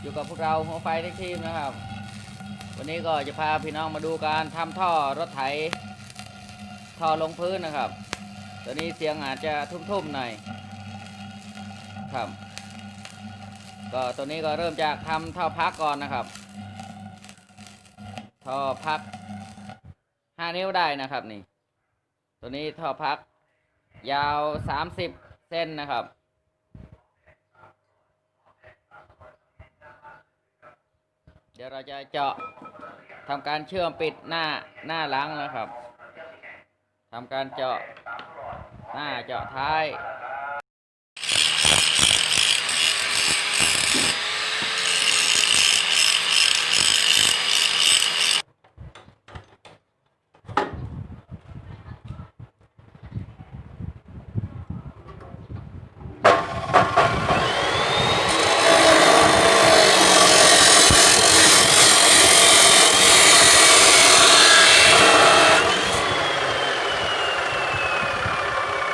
อยู่กับพวกเราหัวไฟเทคทีมนะครับ วันนี้ก็จะพาพี่น้องมาดูการทำท่อรถไถท่อลงพื้นนะครับตัวนี้เสียงอาจจะทุ่มๆหน่อยครับก็ตัวนี้ก็เริ่มจากทำท่อพักก่อนนะครับท่อพัก5นิ้วได้นะครับนี่ ตัวนี้ท่อพักยาว30เส้นนะครับ เดี๋ยวเราจะเจาะทำการเชื่อมปิดหน้าหน้าหลังนะครับทำการเจาะหน้าเจาะท้าย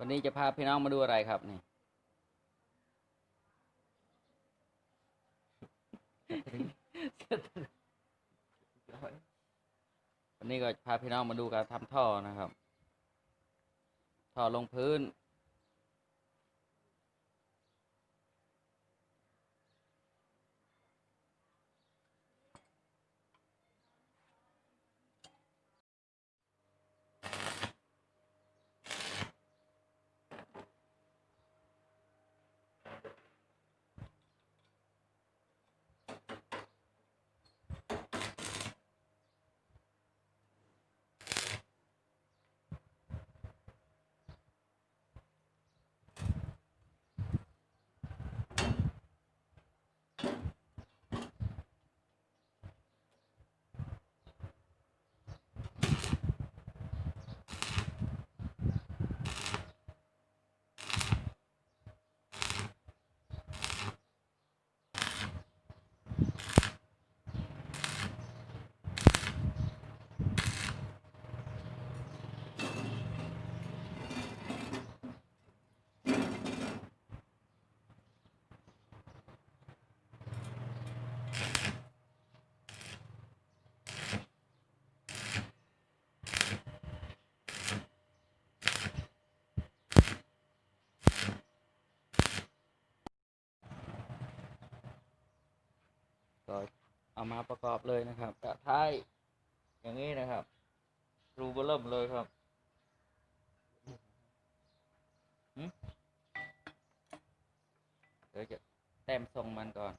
วันนี้จะพาพี่น้องมาดูอะไรครับนี่วันนี้ก็พาพี่น้องมาดูการทำท่อนะครับ ท่อลงพื้น ก็ เอามาประกอบเลยนะครับกระท้ายอย่างนี้นะครับรูเบอร์เริ่มเลยครับเดี๋ยวจะแต้มทรงมันก่อน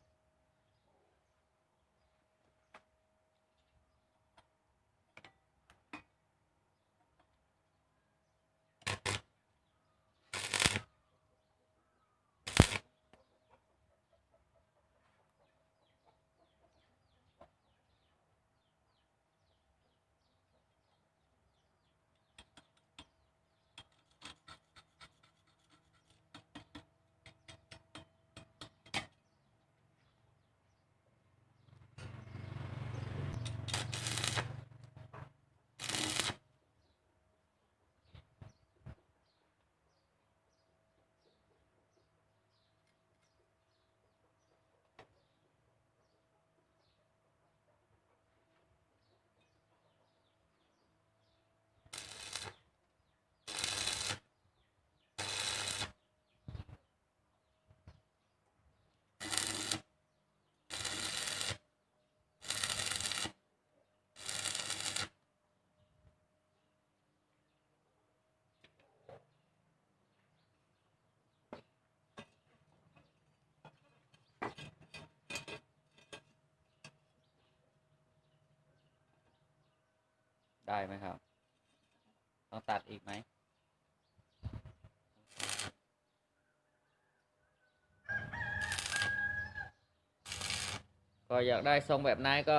ได้ไหมครับ ต้องตัดอีกไหมก็อยากได้ทรงแบบไหนก็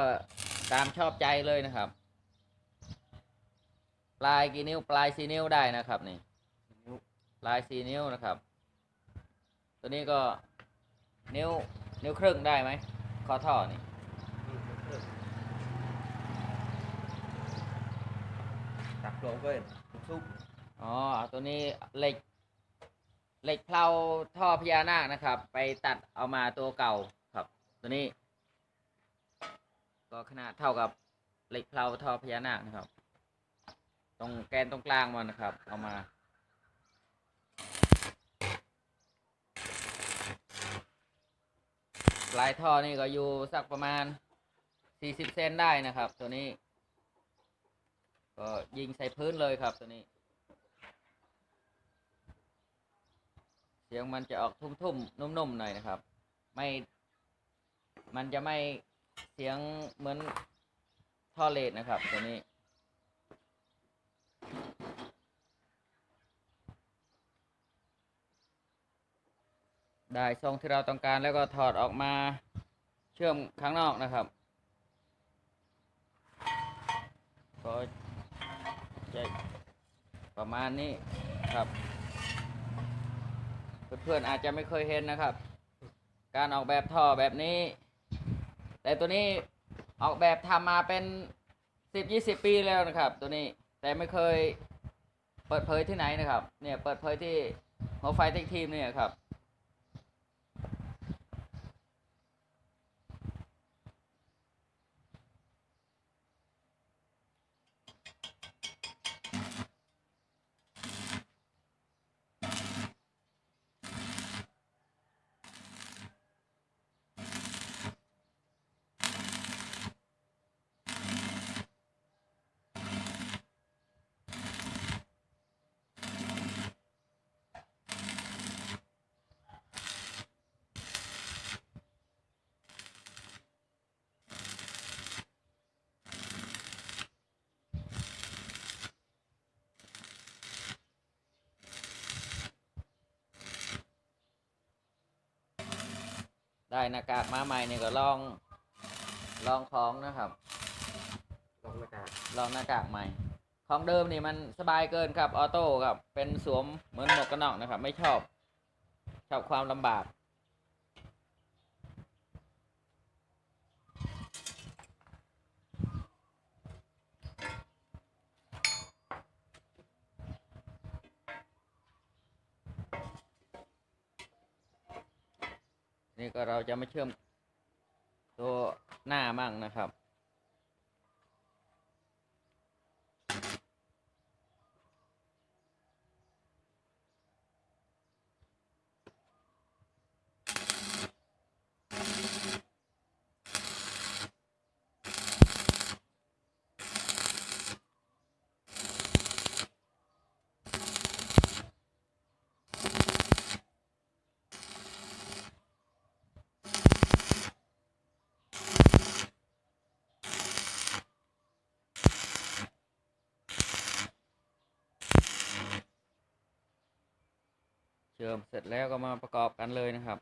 ตามชอบใจเลยนะครับ ปลายกี่นิ้วปลายสี่นิ้วได้นะครับนี่ปลายสี่นิ้วนะครับ ตัวนี้ก็นิ้วนิ้วครึ่งได้ไหมขอท่อนี่ ตักลงก็ซุปอ๋อเอาตัวนี้เหล็ก เหล็กเพลาท่อพญานาคนะครับ ไปตัดเอามาตัวเก่าครับ ตัวนี้ ก็ขนาดเท่ากับเหล็กเพลาท่อพญานาคนะครับ ตรงแกนตรงกลางมันนะครับ เอามาปลายท่อนี่ก็อยู่สักประมาณ 40 เซนได้นะครับ ตัวนี้ ก็ยิงใส่พื้นเลยครับตัวนี้ เสียงมันจะออกทุ่มๆนุ่มๆหน่อยนะครับ ไม่ มันจะไม่เสียงเหมือนท่อเลดนะครับ ตัวนี้ได้ทรงที่เราต้องการแล้วก็ถอดออกมาเชื่อมข้างนอกนะครับก็ จ ประมาณนี้ครับ เพื่อนๆอาจจะไม่เคยเห็นนะครับ การออกแบบท่อแบบนี้ แต่ตัวนี้ออกแบบทำมาเป็นสิบยี่สิบปีแล้วนะครับ ตัวนี้แต่ไม่เคยเปิดเผยที่ไหนนะครับ เนี่ยเปิดเผยที่หัวไฟเทคทีมเนี่ยครับ ได้หน้ากากมาใหม่เนี่ยก็ลอง ลองของนะครับลงมาจากลองหน้ากากใหม่ ของเดิมนี่มันสบายเกินครับออโต้ครับเป็นสวมเหมือนหมวกกันน็อกนะครับ ไม่ชอบ ชอบความลำบาก นี่ก็เราจะมาเชื่อมตัวหน้ามั่งนะครับ เชื่อมเสร็จแล้วก็มาประกอบกันเลยนะครับ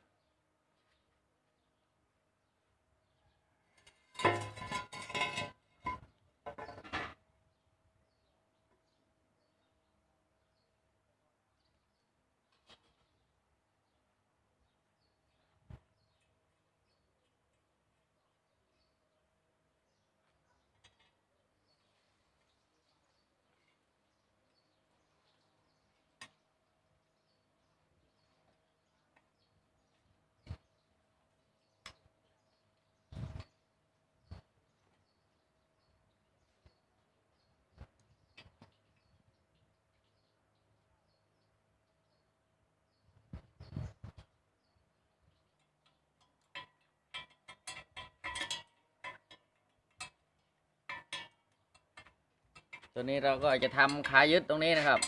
ตัวนี้เราก็จะทำขายึดตรงนี้นะครับ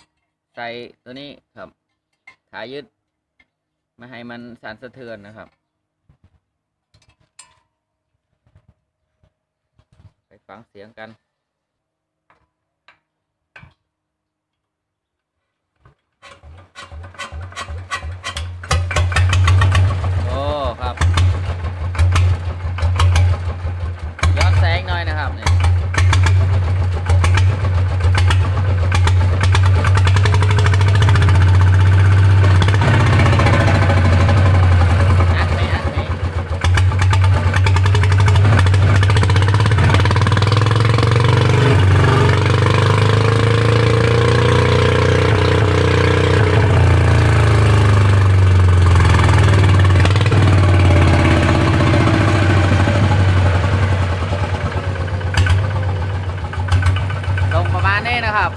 ใส่ตัวนี้ครับ ขายึดไม่ให้มันสั่นสะเทือนนะครับ ไปฟังเสียงกัน โอ้ ครับ อยนะครับนี่อัดไหมอัดไหม ลงประมาณนี้นะครับ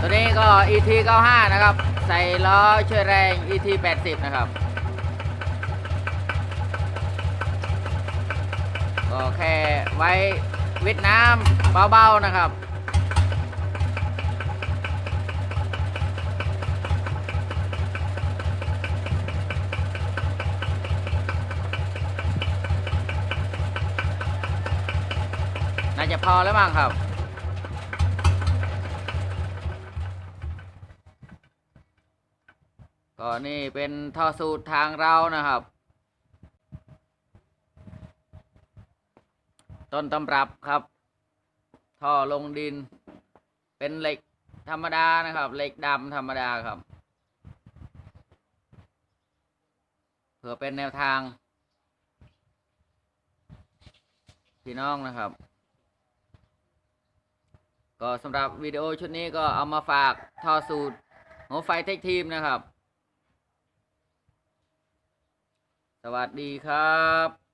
ตัวนี้ ก็ ET 95 นะครับ ใส่ล้อช่วยแรง ET 80 นะครับ ก็แค่ไว้วิดน้ำเบาๆนะครับน่าจะพอแล้วมั้งครับ นี่เป็นท่อสูตรทางเรานะครับ ต้นตำรับครับ ท่อลงดิน เป็นเหล็กธรรมดานะครับเหล็กดำธรรมดาครับเพื่อเป็นแนวทาง พี่น้องนะครับ ก็สำหรับวิดีโอชุดนี้ก็เอามาฝากท่อสูตรหัวไฟเทคทีมนะครับ ส วัสดีครับ